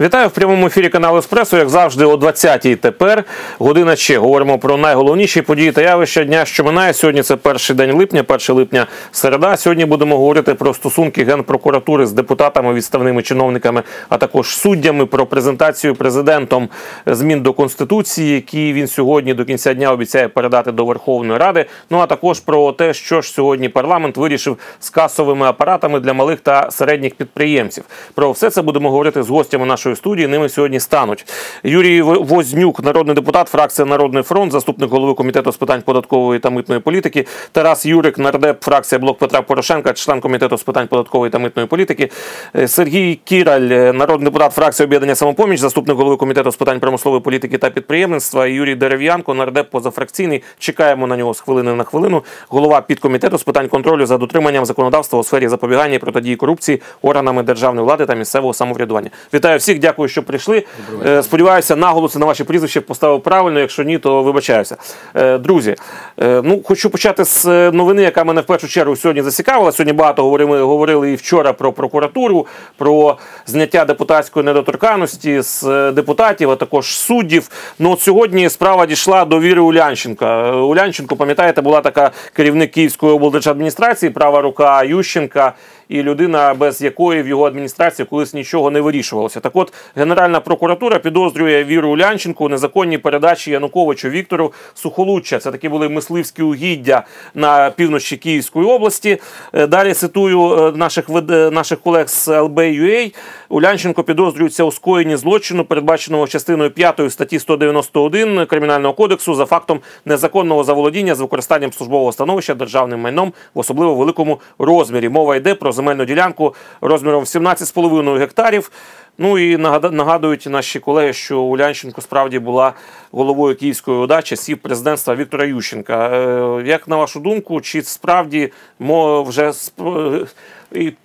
Вітаю в прямому ефірі каналу Еспресо. Як завжди, о 20-й тепер. Година ще говоримо про найголовніші події та явища дня, що минає. Сьогодні це перший день липня, 1 липня середа. Сьогодні будемо говорити про стосунки генпрокуратури з депутатами, відставними чиновниками, а також суддями, про презентацію президентом змін до конституції, які він сьогодні до кінця дня обіцяє передати до Верховної Ради. Ну а також про те, що ж сьогодні парламент вирішив з касовими апаратами для малих та середніх підприємців. Про все це будемо говорити з гостями нашої студії. Ними сьогодні стануть Юрій Вознюк, народний депутат, фракція Народний фронт, заступник голови комітету з питань податкової та митної політики. Тарас Юрик, нардеп, фракція блок Петра Порошенка, член комітету з питань податкової та митної політики. Е, Сергій Кіраль, е, народний депутат, фракція об'єднання самопоміч, заступник голови комітету з питань промислової політики та підприємництва. Юрій Дерев'янко, нардеп позафракційний. Чекаємо на нього з хвилини на хвилину. Голова підкомітету з питань контролю за дотриманням законодавства у сфері запобігання і протидії корупції органами державної влади та місцевого самоврядування. Вітаю всіх, дякую, що прийшли. Е, Сподіваюся, наголоси на ваші прізвище поставив правильно. Якщо ні, то вибачаюся. Е, Друзі, е, ну хочу почати з новини, яка мене в першу чергу сьогодні зацікавила. Сьогодні багато говорили, говорили і вчора про прокуратуру, про зняття депутатської недоторканності з депутатів, а також суддів. Ну от сьогодні справа дійшла до Віри Улянченка. Улянченко, пам'ятаєте, була така керівник Київської облдержадміністрації, права рука Ющенка і людина, без якої в його адміністрації колись нічого не вирішувалося. Так от Генеральна прокуратура підозрює Віру Улянченку у незаконній передачі Януковичу Віктору Сухолуччя. Це такі були мисливські угіддя на півночі Київської області. Е, Далі цитую е, наших е, наших колег з LB.UA. Улянченко підозрюється у скоєнні злочину, передбаченого частиною 5 статті 191 Кримінального кодексу за фактом незаконного заволодіння з використанням службового становища державним майном в особливо великому розмірі. Мова йде про земельну ділянку розміром 17,5 гектарів. Ну і нагадують наші колеги, що Улянченко справді була головою Київської ОДА часів президентства Віктора Ющенка. Е, Як на вашу думку, чи справді вже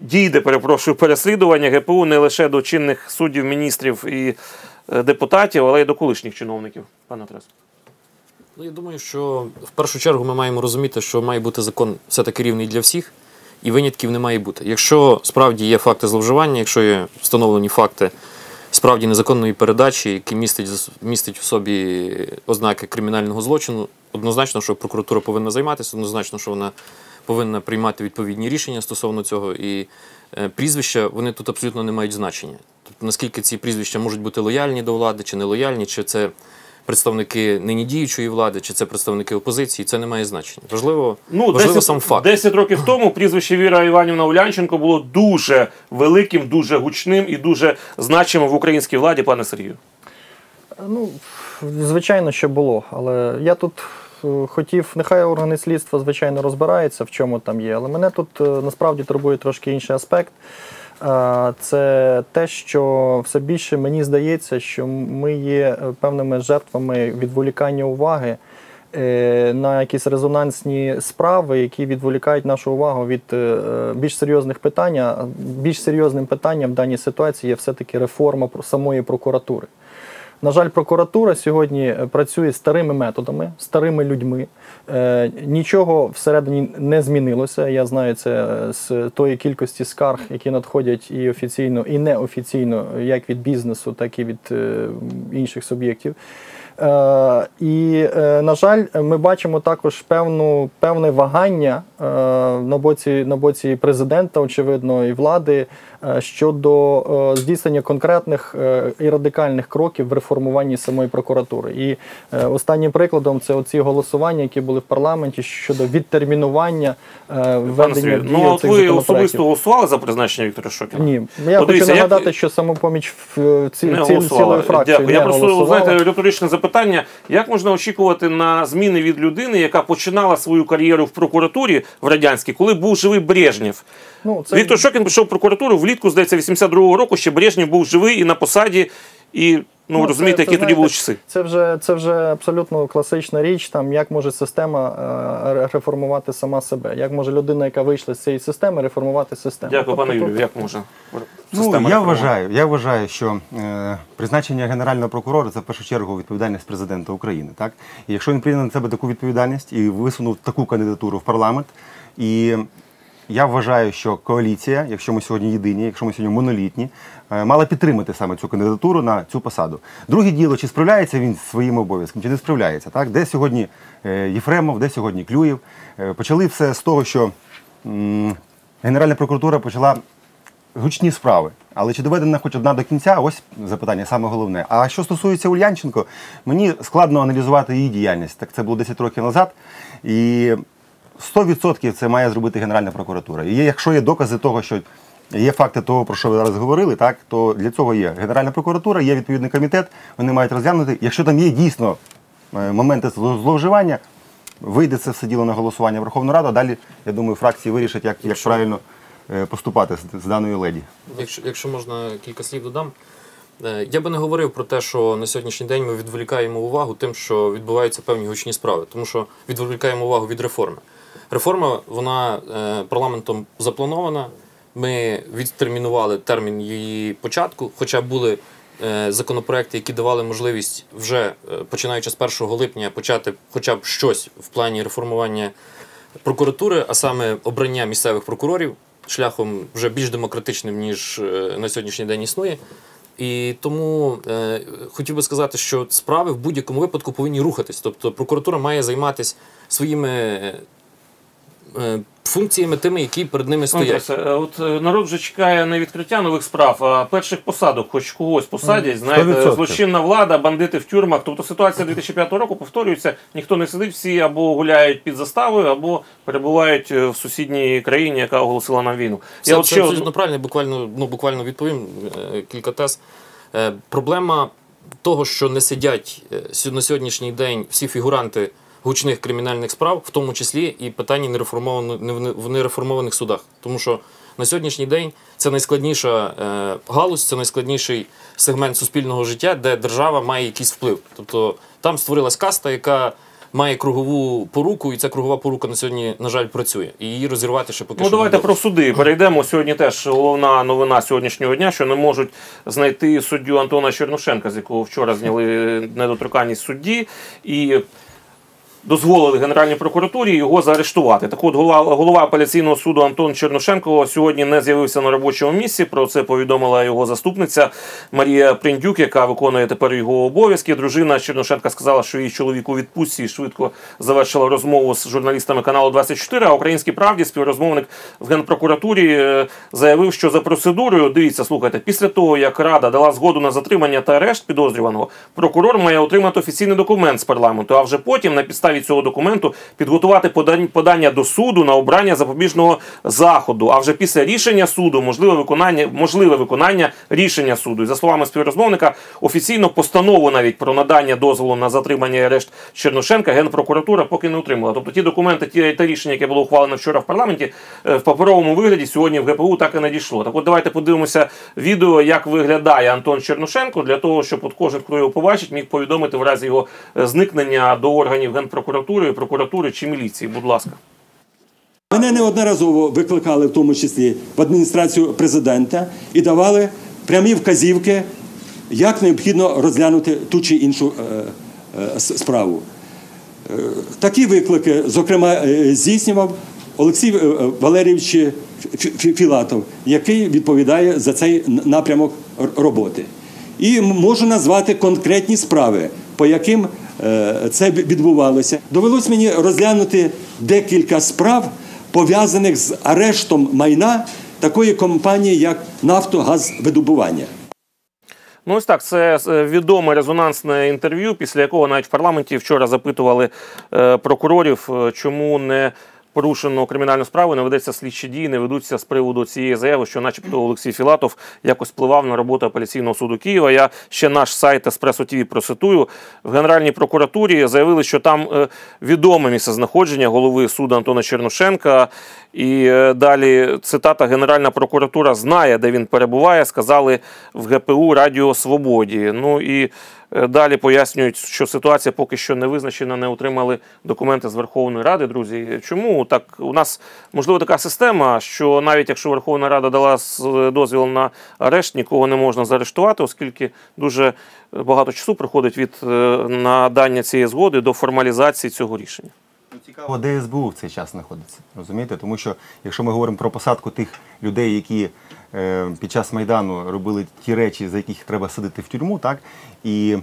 дійде, перепрошую, переслідування ГПУ не лише до чинних суддів, міністрів і е, депутатів, але й до колишніх чиновників, пане Тарас? Ну, я думаю, що в першу чергу ми маємо розуміти, що має бути закон все-таки рівний для всіх, і винятків не має бути. Якщо справді є факти зловживання, якщо є встановлені факти справді незаконної передачі, які містять, містять в собі ознаки кримінального злочину, однозначно, що прокуратура повинна займатися, однозначно, що вона повинна приймати відповідні рішення стосовно цього. І е, прізвища вони тут абсолютно не мають значення. Тобто, наскільки ці прізвища можуть бути лояльні до влади чи не лояльні, чи це представники нині діючої влади, чи це представники опозиції, це не має значення. Важливо, важливо 10, сам факт. 10 років тому прізвище Віра Іванівна Улянченко було дуже великим, дуже гучним і дуже значимим в українській владі, пане Сергію. Ну, звичайно, що було. Але я тут е, хотів, нехай органи слідства, звичайно, розбираються, в чому там є. Але мене тут е, насправді турбує трошки інший аспект. Це те, що все більше мені здається, що ми є е, певними жертвами відволікання уваги е, на якісь резонансні справи, які відволікають нашу увагу від е, більш серйозних питань. Більш серйозним питанням в даній ситуації є все-таки реформа самої прокуратури. На жаль, прокуратура сьогодні е, працює старими методами, старими людьми. Е, нічого всередині не змінилося. Я знаю це е, з тої кількості скарг, які надходять і офіційно, і неофіційно, як від бізнесу, так і від інших суб'єктів. Е, і, е, на жаль, ми бачимо також певну, певне вагання е, на, боці, на боці президента, очевидно, і влади щодо е, здійснення конкретних е, і радикальних кроків в реформуванні самої прокуратури. І е, останнім прикладом це оці голосування, які були в парламенті щодо відтермінування е, введення Сергію, дії ну цих ви особисто голосували за призначення Віктора Шокіна? Ні, я Подивіться, хочу як- нагадати, що самопоміч в е, ці, Не ці, цілою фракцією Дякую. не Я просто знаєте риторичне запитання: як можна очікувати на зміни від людини, яка починала свою кар'єру в прокуратурі в радянській, коли був живий Брежнєв? Ну, це- Віктор Шокін пішов в прокуратуру влітку, здається, 82-го року. Ще Брежнєв був живий і на посаді, і ну, Ну, розумієте, це- які це, тоді були часи. Це вже, це вже абсолютно класична річ, там, як може система е, реформувати сама себе. Як може людина, яка вийшла з цієї системи, реформувати систему. Дякую, пане Тобто Юрію. Як можна? Ну, система я вважаю, я вважаю, що е, призначення генерального прокурора це в першу чергу відповідальність президента України. Так? І якщо він прийняв на себе таку відповідальність і висунув таку кандидатуру в парламент, і я вважаю, що коаліція, якщо ми сьогодні єдині, якщо ми сьогодні монолітні, е, мала підтримати саме цю кандидатуру на цю посаду. Друге діло, чи справляється він зі своїми обов'язками, чи не справляється. Так? Де сьогодні е, Єфремов, де сьогодні Клюєв. Е, Почали все з того, що Генеральна прокуратура почала гучні справи. Але чи доведена хоч одна до кінця? Ось запитання, саме головне. А що стосується Ульянченко, мені складно аналізувати її діяльність. Так це було 10 років назад. І 100% це має зробити Генеральна прокуратура. І якщо є докази того, що є факти того, про що ви зараз говорили, так то для цього є Генеральна прокуратура, є відповідний комітет, вони мають розглянути. Якщо там є дійсно е, моменти зловживання, вийде це все діло на голосування в Верховну Раду. а Далі, я думаю, фракції вирішать, як, як правильно е, поступати з, з даною леді. Якщо, якщо можна кілька слів додам. Е, Я би не говорив про те, що на сьогоднішній день ми відволікаємо увагу тим, що відбуваються певні гучні справи, тому що відволікаємо увагу від реформи. Реформа вона е, парламентом запланована. Ми відтермінували термін її початку, хоча були е, законопроекти, які давали можливість вже е, починаючи з 1 липня почати хоча б щось в плані реформування прокуратури, а саме обрання місцевих прокурорів шляхом вже більш демократичним, ніж на сьогоднішній день існує. І тому е, хотів би сказати, що справи в будь-якому випадку повинні рухатись. Тобто прокуратура має займатися своїми функціями, тими, які перед ними стоять. Е, от е, народ вже чекає не відкриття нових справ, а перших посадок, хоч когось посадять. Знаєте, злочинна влада, бандити в тюрмах. Тобто ситуація 2005 року повторюється. Ніхто не сидить, всі або гуляють під заставою, або перебувають е, в сусідній країні, яка оголосила нам війну. Це, от це ще абсолютно одну- правильно, буквально, ну, буквально відповім е, кілька тез. Е, Проблема того, що не сидять е, на сьогоднішній день всі фігуранти гучних кримінальних справ, в тому числі і питання нереформовано- не в не- в нереформованих судах. Тому що на сьогоднішній день це найскладніша е, галузь, це найскладніший сегмент суспільного життя, де держава має якийсь вплив. Тобто там створилась каста, яка має кругову поруку, і ця кругова порука на сьогодні, на жаль, працює. І її розірвати ще поки Ну що давайте про суди перейдемо. Сьогодні теж головна новина сьогоднішнього дня, що не можуть знайти суддю Антона Чернушенка, з якого вчора зняли недоторканність судді, і дозволили Генеральній прокуратурі його заарештувати. Так от голова, голова апеляційного суду Антон Чернушенко сьогодні не з'явився на робочому місці. Про це повідомила його заступниця Марія Приндюк, яка виконує тепер його обов'язки. Дружина Чернушенка сказала, що її чоловік у відпустці швидко завершила розмову з журналістами каналу 24. А українській правді співрозмовник в генпрокуратурі е, заявив, що за процедурою дивіться, слухайте, після того як рада дала згоду на затримання та арешт підозрюваного, прокурор має отримати офіційний документ з парламенту, а вже потім на підставі цього документу підготувати подання до суду на обрання запобіжного заходу. А вже після рішення суду можливе виконання, можливе виконання рішення суду. І за словами співрозмовника, офіційно постанову навіть про надання дозволу на затримання і арешт Чернушенка генпрокуратура поки не отримала. Тобто ті документи, ті та рішення, яке було ухвалено вчора в парламенті, е, в паперовому вигляді сьогодні в ГПУ так і не дійшло. Так от давайте подивимося відео, як виглядає Антон Чернушенко, для того, щоб от кожен, хто його побачить, міг повідомити в разі його е, зникнення до органів генпрокуратури, прокуратури чи міліції. Будь ласка. Мене неодноразово викликали, в тому числі в адміністрацію президента, і давали прямі вказівки, як необхідно розглянути ту чи іншу е, е, справу. Е, Такі виклики, зокрема, здійснював Олексій Валерійович Фі- Фі- Філатов, який відповідає за цей напрямок роботи. І можу назвати конкретні справи, по яким це відбувалося. Довелось мені розглянути декілька справ, пов'язаних з арештом майна такої компанії, як Нафтогазвидобування. Ну, ось так, це е, відоме резонансне інтерв'ю, після якого навіть в парламенті вчора запитували е, прокурорів, е, чому не порушено кримінальну справу, не ведеться слідчі дії, не ведуться з приводу цієї заяви, що, начебто, Олексій Філатов якось впливав на роботу апеляційного суду Києва. Я ще наш сайт Еспресо ТВ процитую. В Генеральній прокуратурі заявили, що там е, відоме місце знаходження голови суду Антона Чернушенка. І е, далі цитата Генеральна прокуратура знає, де він перебуває, сказали в ГПУ Радіо Свободі. Ну і далі пояснюють, що ситуація поки що не визначена, не отримали документи з Верховної Ради. Друзі, чому так? У нас можливо така система, що навіть якщо Верховна Рада дала дозвіл на арешт, нікого не можна заарештувати, оскільки дуже багато часу приходить від е, надання цієї згоди до формалізації цього рішення. Цікаво, де СБУ в цей час знаходиться. Розумієте? Тому що якщо ми говоримо про посадку тих людей, які е, під час Майдану робили ті речі, за яких треба садити в тюрму, так і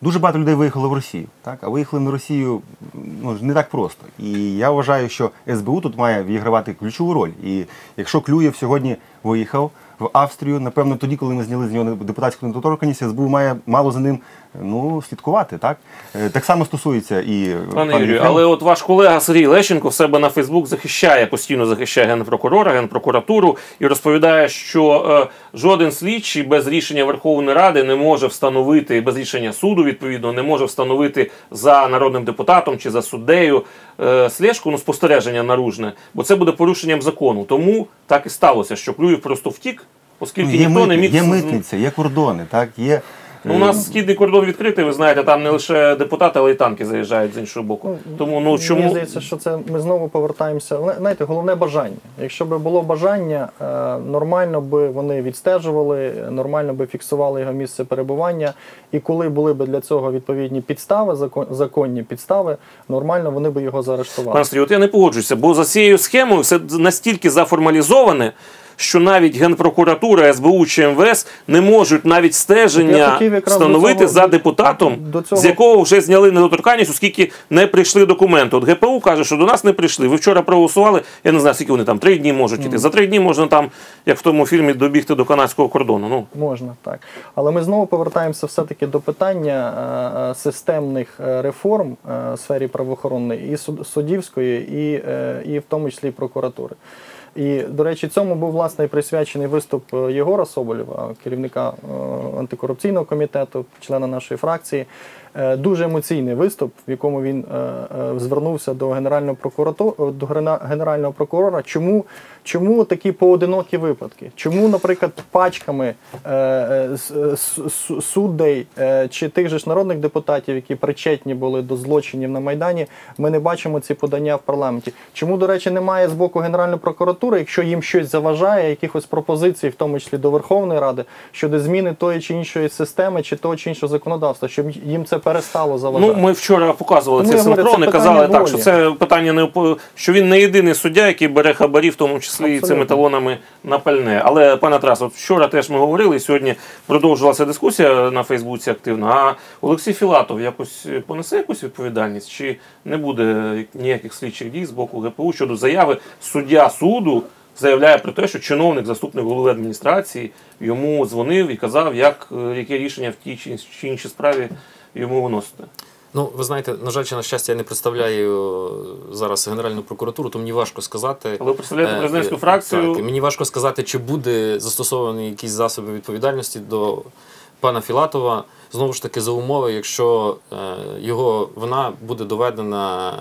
дуже багато людей виїхало в Росію, так, а виїхали на Росію ну, не так просто. І я вважаю, що СБУ тут має відігравати ключову роль. І якщо Клюєв сьогодні виїхав в Австрію, напевно, тоді, коли ми зняли з нього депутатську недоторканність, СБУ має мало за ним ну, слідкувати. Так, Е, так само стосується і е, Пане Юрію, але от ваш колега Сергій Лещенко в себе на Фейсбук захищає, постійно захищає генпрокурора, генпрокуратуру і розповідає, що е, жоден слідчий без рішення Верховної Ради не може встановити, без рішення суду, відповідно, не може встановити за народним депутатом чи за суддею е, слежку, ну, спостереження наружне, бо це буде порушенням закону. Тому так і сталося, що Клюєв просто втік, оскільки Ну, є, ніхто не митни- міг є митниця, є кордони, так, є. Ну, у нас східний кордон відкритий, ви знаєте, там не лише депутати, але й танки заїжджають з іншого боку. Тому ну Мені чому здається, що це ми знову повертаємося. Знаєте, головне бажання. Якщо б було бажання, е, нормально би вони відстежували, нормально би фіксували його місце перебування. І коли були б для цього відповідні підстави, закон- законні підстави, нормально вони би його заарештували. Пане Сергій, от я не погоджуюся, бо за цією схемою все настільки заформалізоване, що навіть Генпрокуратура, СБУ чи МВС не можуть навіть стеження встановити цього- за депутатом, цього- з якого вже зняли недоторканність, оскільки не прийшли документи. От ГПУ каже, що до нас не прийшли. Ви вчора проголосували. Я не знаю, скільки вони там три дні можуть іти. За три дні можна там, як в тому фільмі, добігти до канадського кордону. Ну Можна так. Але ми знову повертаємося все-таки до питання е, е, системних е, реформ в сфері правоохоронної і суд- суддівської, і, і в тому числі прокуратури. І, до речі, цьому був власне присвячений виступ е, Єгора Соболєва, керівника е, антикорупційного комітету, члена нашої фракції. Е, Дуже емоційний виступ, в якому він звернувся до генерального прокурату- до генерального прокурора. Чому, чому такі поодинокі випадки? Чому, наприклад, пачками е, е, с- суддей е, чи тих же ж народних депутатів, які причетні були до злочинів на майдані, ми не бачимо ці подання в парламенті? Чому, до речі, немає з боку Генеральної прокуратури, якщо їм щось заважає, якихось пропозицій, в тому числі до Верховної Ради, щодо зміни тої чи іншої системи, чи того чи іншого законодавства, щоб їм це перестало заважати? Ну, ми вчора показували Тому цей я синхрон і казали питання так, що це питання не що він не єдиний суддя, який бере хабарі, в тому числі і цими талонами на пальне. Але пане Тарас, от вчора теж ми говорили, сьогодні продовжилася дискусія на Фейсбуці активно. А Олексій Філатов якось понесе якусь відповідальність, чи не буде ніяких слідчих дій з боку ГПУ щодо заяви суддя суду? Заявляє про те, що чиновник, заступник голови адміністрації йому дзвонив і казав, як е, яке рішення в тій чи іншій справі йому виносити. Ну, ви знаєте, на жаль, чи на щастя, я не представляю е, зараз Генеральну прокуратуру, то мені важко сказати. Але ви представляєте Е, президентську е, фракцію. Так, мені важко сказати, чи буде застосовані якісь засоби відповідальності до пана Філатова. Знову ж таки, за умови, якщо його вина буде доведена,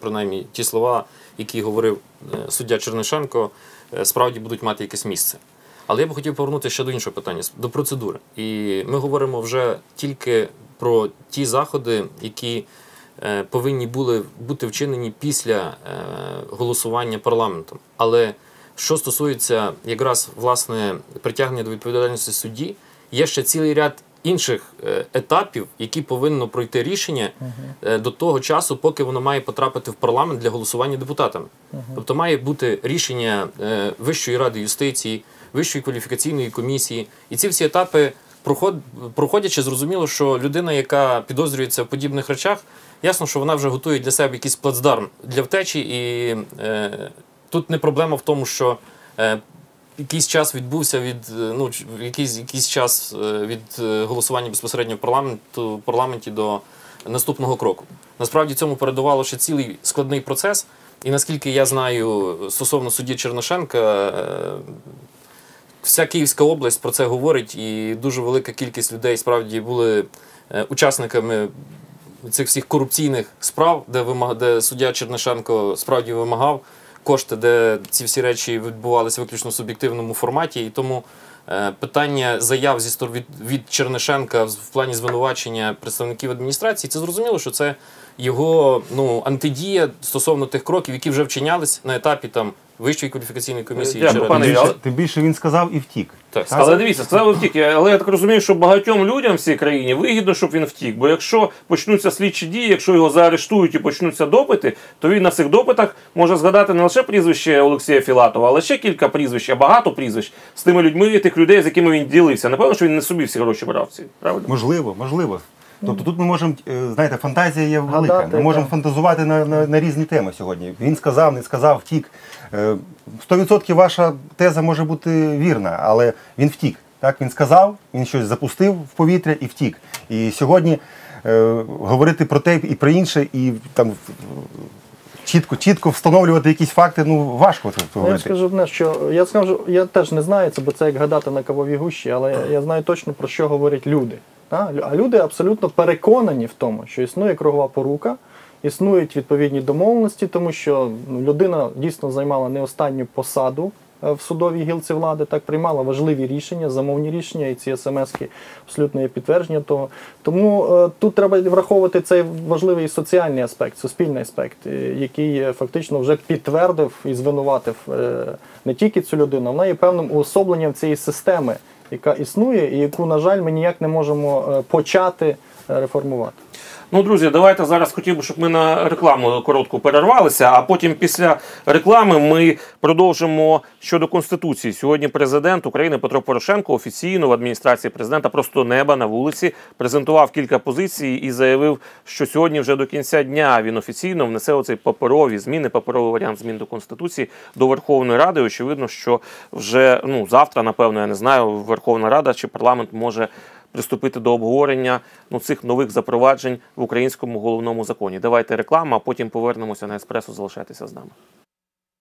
принаймні ті слова, які говорив суддя Чернишенко, справді будуть мати якесь місце. Але я би хотів повернутися ще до іншого питання, до процедури. І ми говоримо вже тільки про ті заходи, які е, повинні були бути вчинені після е, голосування парламентом. Але що стосується якраз власне притягнення до відповідальності судді, є ще цілий ряд інших е, етапів, які повинно пройти рішення е, до того часу, поки воно має потрапити в парламент для голосування депутатами. Тобто має бути рішення Вищої ради юстиції, Вищої кваліфікаційної комісії, і ці всі етапи проход, проходячи, зрозуміло, що людина, яка підозрюється в подібних речах, ясно, що вона вже готує для себе якийсь плацдарм для втечі, і е, тут не проблема в тому, що е, якийсь час відбувся від е, ну якийсь, якийсь час е, від е, голосування безпосередньо в парламенту в парламенті до наступного кроку. Насправді цьому передувало ще цілий складний процес. І наскільки я знаю стосовно судді Черношенка, вся Київська область про це говорить, і дуже велика кількість людей справді були е, учасниками цих всіх корупційних справ, де вимаг... де суддя Чернишенко справді вимагав кошти, де ці всі речі відбувалися виключно в суб'єктивному форматі. І тому е, питання заяв зі стор... від, від Чернишенка в плані звинувачення представників адміністрації, це зрозуміло, що це його ну, антидія стосовно тих кроків, які вже вчинялись на етапі там Вищої кваліфікаційної комісії Дякую, чи пане Ради. Ігор. Більше- Тим більше він сказав і втік. Так, Але дивіться, сказав втік. Я- Але я так розумію, що багатьом людям в цій країні вигідно, щоб він втік. Бо якщо почнуться слідчі дії, якщо його заарештують і почнуться допити, то він на цих допитах може згадати не лише прізвище Олексія Філатова, але ще кілька прізвищ, а багато прізвищ з тими людьми, тих людей, з якими він ділився. Напевно, що він не собі всі гроші брав ці. Правильно? Можливо, можливо. Тобто тут ми можемо, е, знаєте, фантазія є велика. Гадати, Ми можемо так. фантазувати на, на, на різні теми сьогодні. Він сказав, не сказав, втік. Е, 100% ваша теза може бути вірна, але він втік. Так, він сказав, він щось запустив в повітря і втік. І сьогодні е, говорити про те і про інше, і там е, чітко, чітко встановлювати якісь факти, ну важко тут Ну, я скажу одне, що я скажу, я теж не знаю це, бо це як гадати на кавовій гущі, але я, я знаю точно про що говорять люди. А люди абсолютно переконані в тому, що існує кругова порука, існують відповідні домовленості, тому що ну, людина дійсно займала не останню посаду е, в судовій гілці влади, так приймала важливі рішення, замовні рішення, і ці смски абсолютно є підтвердження того. Тому е, тут треба враховувати цей важливий соціальний аспект, суспільний аспект, е, який фактично вже підтвердив і звинуватив не тільки цю людину, вона є певним уособленням цієї системи, яка існує, і яку, на жаль, ми ніяк не можемо е, почати е, реформувати. Ну, друзі, давайте зараз хотів би, щоб ми на рекламу коротку перервалися, а потім після реклами ми продовжимо щодо конституції. Сьогодні президент України Петро Порошенко офіційно в адміністрації президента просто неба на вулиці презентував кілька позицій і заявив, що сьогодні вже до кінця дня він офіційно внесе оцей паперові зміни, паперовий варіант змін до конституції до Верховної Ради. Очевидно, що вже ну завтра, напевно, я не знаю, Верховна Рада чи парламент може приступити до обговорення ну, цих нових запроваджень в українському головному законі. Давайте реклама, а потім повернемося на еспресо. Залишайтеся з нами.